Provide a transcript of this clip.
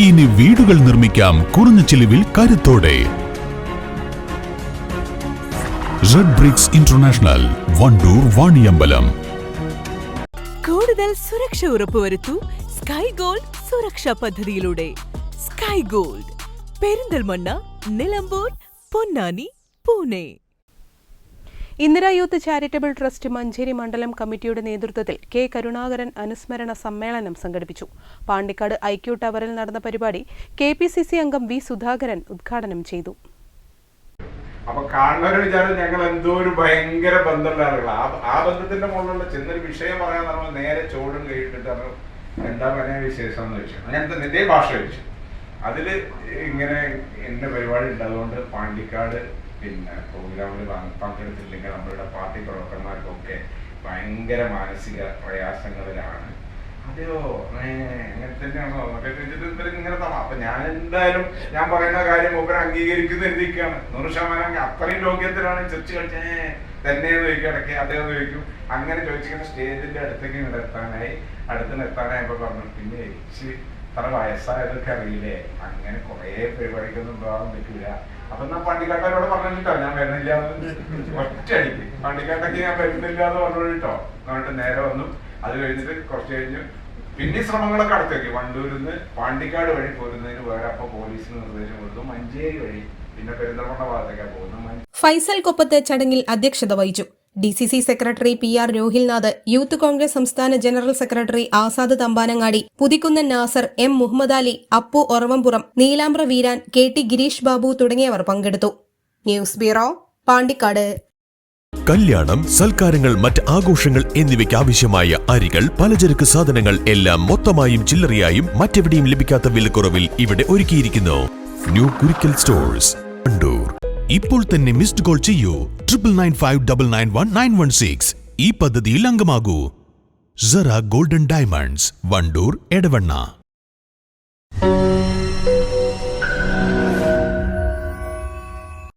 ഇനി വീടുകൾ നിർമ്മിക്കാം കുറഞ്ഞ ചിലവിൽ കരുത്തോടെ. Red bricks international Wandoor Vaniyambalam കൂടുതൽ സുരക്ഷ ഉറപ്പുവരുത്തൂ സ്കൈ ഗോൾഡ് സുരക്ഷാ പദ്ധതിയിലൂടെ. Sky gold Perinthalmanna Nilambur Ponnani Pune. Indira youth charitable trust Manjeri മണ്ഡലം കമ്മിറ്റിയുടെ നേതൃത്വത്തിൽ കെ കരുണാകരൻ അനുസ്മരണ സമ്മേളനം സംഘടിപ്പിച്ചു. പാണ്ടിക്കാട് ഐക്യു ടവറിൽ നടന്ന പരിപാടി കെ പി സി സി അംഗം വി സുധാകരൻ ഉദ്ഘാടനം ചെയ്തു. അപ്പൊ കാണുന്നവരെ വിചാരം ഞങ്ങൾ എന്തോ ഒരു ഭയങ്കര ബന്ധമുള്ള ആ ബന്ധത്തിന്റെ മുകളിലുള്ള ചെന്നൊരു വിഷയം പറയാൻ നമ്മൾ നേരെ ചോടും കഴിയിട്ടിട്ടാണ് എന്താ പറയാ വിശേഷം എന്ന് വെച്ചു അങ്ങനത്തെ നിന്റെ ഭാഷ അതിൽ ഇങ്ങനെ എന്റെ പരിപാടി ഉണ്ട് അതുകൊണ്ട് പാണ്ടിക്കാട് പിന്നെ പ്രോഗ്രാമിൽ പങ്കെടുത്തില്ലെങ്കിൽ നമ്മളുടെ പാർട്ടി പ്രവർത്തകന്മാർക്കൊക്കെ ഭയങ്കര മാനസിക പ്രയാസങ്ങളിലാണ്. അതെയോ? അങ്ങനെ തന്നെയാണോ? ഇങ്ങനെ തമാ അപ്പൊ ഞാൻ എന്തായാലും ഞാൻ പറയുന്ന കാര്യം മൂപ്പര് അംഗീകരിക്കുന്ന എന്തൊക്കെയാണ് നൂറ് ശതമാനം അത്രയും യോഗ്യത്തിലാണ് ചർച്ച കളിച്ചേ. തന്നെ ചോദിക്കും ഇടയ്ക്ക് അദ്ദേഹം ചോദിക്കും. അങ്ങനെ ചോദിച്ചിങ്ങനെ സ്റ്റേജിന്റെ അടുത്തേക്ക് ഇങ്ങോട്ട് എത്താനായി അടുത്ത് എത്താനായപ്പോ പറഞ്ഞു പിന്നെ ഇത്ര വയസ്സായതൊക്കെ അറിയില്ലേ? അങ്ങനെ കുറേ പരിപാടിക്കൊന്നും ഉണ്ടാവാൻ പറ്റൂല അപ്പൊ ഞാൻ പണ്ടിക്കാട്ടോട് പറഞ്ഞിട്ടോ ഞാൻ വരുന്നില്ല ഒറ്റയടിക്ക്. പണ്ടിക്കാട്ടൊക്കെ ഞാൻ വരുന്നില്ല എന്ന് പറഞ്ഞിട്ടോ എന്നിട്ട് നേരെ വന്നു. അത് കഴിഞ്ഞിട്ട് കുറച്ച് കഴിഞ്ഞ് പിന്നെ ശ്രമങ്ങളൊക്കെ അടുത്തേക്ക് വണ്ടൂരിൽ നിന്ന് പാണ്ടിക്കാട് വഴി പോരുന്നതിന് വേറെ അപ്പൊ പോലീസിന് നിർദ്ദേശം കൊടുത്തു. മഞ്ചേരി വഴി പിന്നെ പെരുന്തൽമണ്ണ ഭാഗത്തേക്കാണ് പോകുന്നത്. ഫൈസൽ കൊപ്പത്ത് ചടങ്ങിൽ അധ്യക്ഷത വഹിച്ചു. D C C secretary P R Rohilnath youth Congress സംസ്ഥാന general secretary Azad Thampanangadi Puthikkunnan Nasar M Muhammad Ali Appu Oravampuram Neelambra Veeran K T Girish Babu തുടങ്ങിയവർ പങ്കെടുത്തു. News bureau Pandikkad. കല്യാണം സൽക്കാരങ്ങൾ മറ്റ് ആഘോഷങ്ങൾ എന്നിവയ്ക്ക് ആവശ്യമായ അരികൾ പലചരക്ക് സാധനങ്ങൾ എല്ലാം മൊത്തമായും ചില്ലറയായും മറ്റെവിടെയും ലഭിക്കാത്ത വിലക്കുറവിൽ ഇവിടെ ഒരുക്കിയിരിക്കുന്നു. ന്യൂ കുരിക്കൽ സ്റ്റോഴ്സ് വണ്ടൂർ ഇപ്പോൾ തന്നെ മിസ്ഡ് കോൾ ചെയ്യൂ. Triple nine five double nine one nine one six ഈ പദ്ധതിയിൽ അംഗമാകൂ. Zara golden diamonds Wandoor Edavanna.